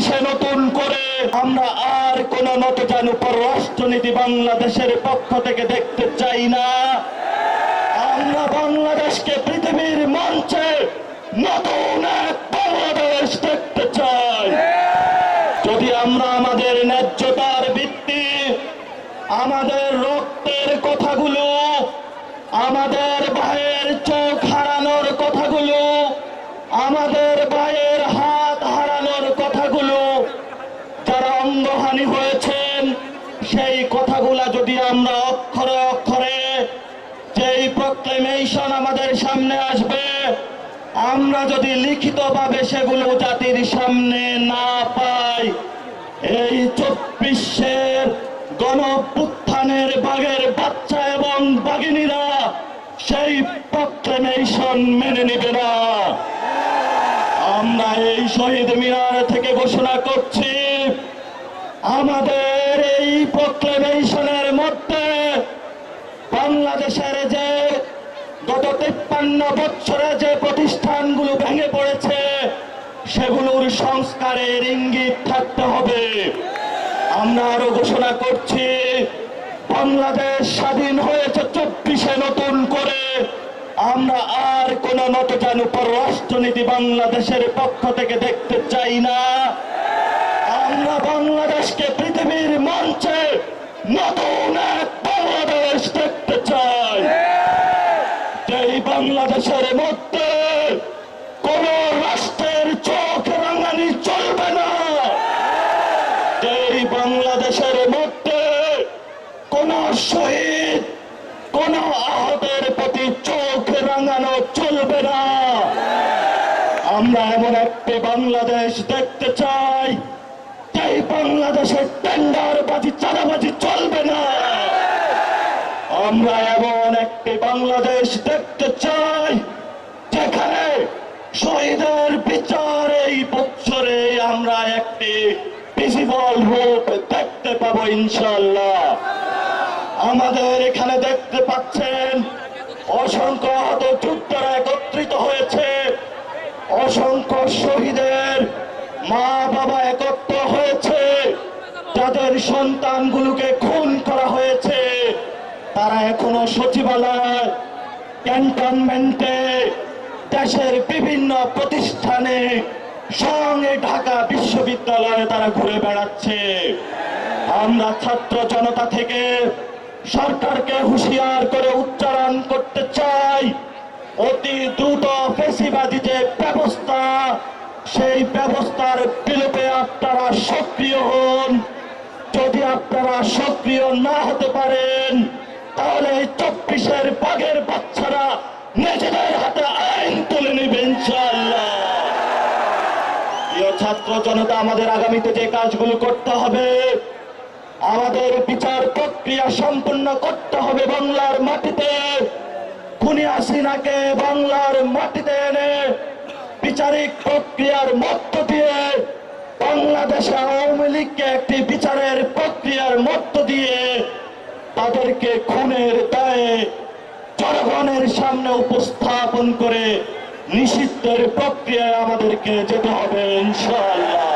চব্বিশে নতুন করে আমরা আর কোন নতজানু পররাষ্ট্রনীতি বাংলাদেশের পক্ষ থেকে দেখতে চাই না। আমরা বাংলাদেশকে পৃথিবীর মঞ্চে নতুন এক বাংলাদেশ দেখতে চাই। যদি আমরা আমাদের ন্যায্যতার ভিত্তি, আমাদের রক্তের কথাগুলো, আমাদের ভাইয়ের চোখ হারানোর কথাগুলো, আমাদের ভাইয়ের হাত হারানোর কথাগুলো যারা অঙ্গহানি হয়েছেন সেই কথাগুলা যদি আমরা অক্ষরে অক্ষরে যেই প্রক্লেমেশন আমাদের সামনে আসবে, আমরা যদি লিখিতভাবে সেগুলো জাতির সামনে না পাই, এই চব্বিশের গণপুত্থানের বাঘের বাচ্চা এবং বাগিনীরা সেই প্রক্লেমেশন মেনে নেবে না। আমরা এই শহীদ মিনার থেকে ঘোষণা করছি আমাদের এই প্রক্লেমেশনের মধ্যে বাংলাদেশের যে গত তিপ্পান্ন বছরে যে প্রতিষ্ঠানগুলো ভেঙে পড়েছে, সেগুলোর সংস্কারের ইঙ্গিত থাকতে হবে। আমরা আরও ঘোষণা করছি, বাংলাদেশ স্বাধীন হয়েছে চব্বিশে নতুন করে। আমরা আর কোন নতজানু পররাষ্ট্রনীতি বাংলাদেশের পক্ষ থেকে দেখতে চাই না। আমরা বাংলাদেশকে পৃথিবীর মঞ্চে নতুন এক বাংলাদেশ দেখতে চাই। যেই বাংলাদেশের মধ্যে কোন রাষ্ট্রের চোখ রাঙানি চলবে না, যেই বাংলাদেশের মধ্যে কোন শহীদ, কোন আহতের প্রতি চোখ রাঙানো চলবে না। আমরা এমন একটি বাংলাদেশ দেখতে চাই বাংলাদেশের টেন্ডার বাজি, চাঁদাবাজি চলবে না। আমরা এমন একটি বাংলাদেশ দেখতে চাই, যেখানে শহীদের বিচার এই বছরে আমরা একটি ভিজিবল রূপ দেখতে পাবো ইনশাল্লাহ আমাদের এখানে দেখতে পাচ্ছেন অসংখ্য আহত যোদ্ধারা একত্রিত হয়েছে অসংখ্য শহীদের মা বাবা একত্র হয়েছে যাদের সন্তানগুলোকে খুন করা হয়েছে। তারা এখনও সচিবালয়, ক্যান্টনমেন্টে, দেশের বিভিন্ন প্রতিষ্ঠানে, সঙ্গে ঢাকা বিশ্ববিদ্যালয়ে তারা ঘুরে বেড়াচ্ছে। আমরা ছাত্র জনতা থেকে সরকারকে হুঁশিয়ার করে উচ্চারণ করতে চাই। অতি দ্রুত ফেসিবাদী যে ব্যবস্থা, সেই ব্যবস্থার বিলোপে আপনারা সক্রিয় হন। আপনারা সক্রিয় না হতে পারেন, তাহলে এই চব্বিশের বাঘের বাচ্চারা নিজেদের হাতে আইন তুলে নেবে ছাত্র জনতা, আমাদের আগামীতে যে কাজগুলো করতে হবে, আমাদের বিচার প্রক্রিয়া সম্পূর্ণ করতে হবে বাংলার মাটিতে। খুনি হাসিনাকে বাংলার মাটিতে এনে বিচারিক প্রক্রিয়ার মধ্য দিয়ে বাংলাদেশে আওয়ামী লীগকে একটি বিচারের প্রক্রিয়ার মধ্য দিয়ে তাদেরকে খুনের দায়ে জনগণের সামনে উপস্থাপন করে নিষিদ্ধের প্রক্রিয়ায় আমাদেরকে যেতে হবে ইনশাআল্লাহ।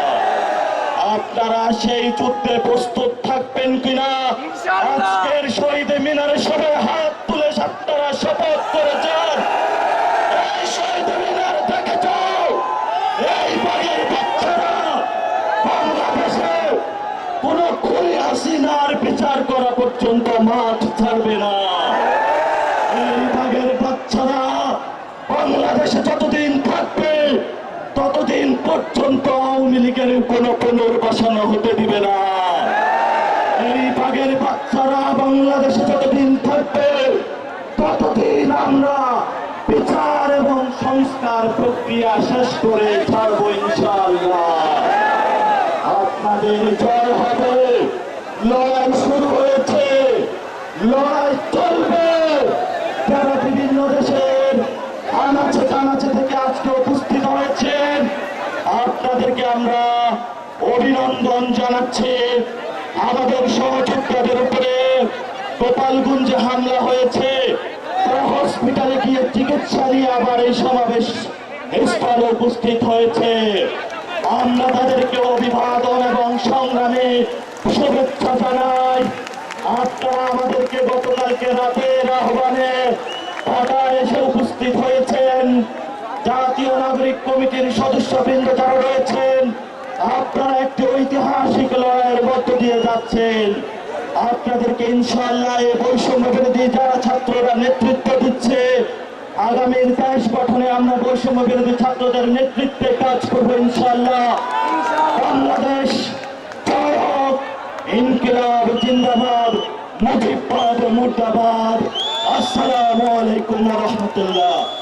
আপনারা সেই যুদ্ধে প্রস্তুত থাকবেন কিনা? আজকের শহীদ মিনারে সবাই হাত তুলে আপনারা শপথ করে যান এই শহীদ মিনার দেখে যাও এই বাড়ির বাচ্চারা বাংলাদেশে কোন খুনি হাসিনার বিচার পর্যন্ত মাঠ ছাড়বে না। এই বাঘের বাচ্চারা বাংলাদেশে যতদিন থাকবে, ততদিন পর্যন্ত আওয়ামী লীগের কোন পুনর্বাসন হতে দিবে না। এই বাঘের বাচ্চারা বাংলাদেশে যতদিন থাকবে, ততদিন আমরা বিচার এবং সংস্কার প্রক্রিয়া শেষ করে ছাড়বো ইনশাআল্লাহ। আপনাদের জয় হবে। লড়াই লড়াই চলবে। যারা বিভিন্ন দেশের আনাচে কানাচে থেকে আজকে উপস্থিত হয়েছেন, আপনাদেরকে আমরা অভিনন্দন জানাচ্ছি। আমাদের সহযোদ্ধাদের উপরে গোপালগঞ্জে হামলা হয়েছে। তারা হসপিটালে গিয়ে চিকিৎসা নিয়ে আবার এই সমাবেশ স্থলে উপস্থিত হয়েছে। আমরা তাদেরকে অভিবাদন এবং সংগ্রামে শুভেচ্ছা জানাই। আপনারা আমাদেরকে গতকালকে রাতের আহ্বানে ঢাকায় এসে উপস্থিত হয়েছেন। জাতীয় নাগরিক কমিটির সদস্যবৃন্দ যারা রয়েছেন, আপনারা একটি ঐতিহাসিক লড়াইয়ের মধ্য দিয়ে যাচ্ছেন। আপনাদেরকে ইনশাআল্লাহ এই বৈষম্য বিরোধী যারা ছাত্ররা নেতৃত্ব দিচ্ছে, আগামীর দেশ গঠনে আমরা বৈষম্য বিরোধী ছাত্রদের নেতৃত্বে কাজ করব ইনশাআল্লাহ। বাংলাদেশ ইনকিলাব মুজিববাদ মুর্দাবাদ আসসালামু আলাইকুম রহমতুল্লাহ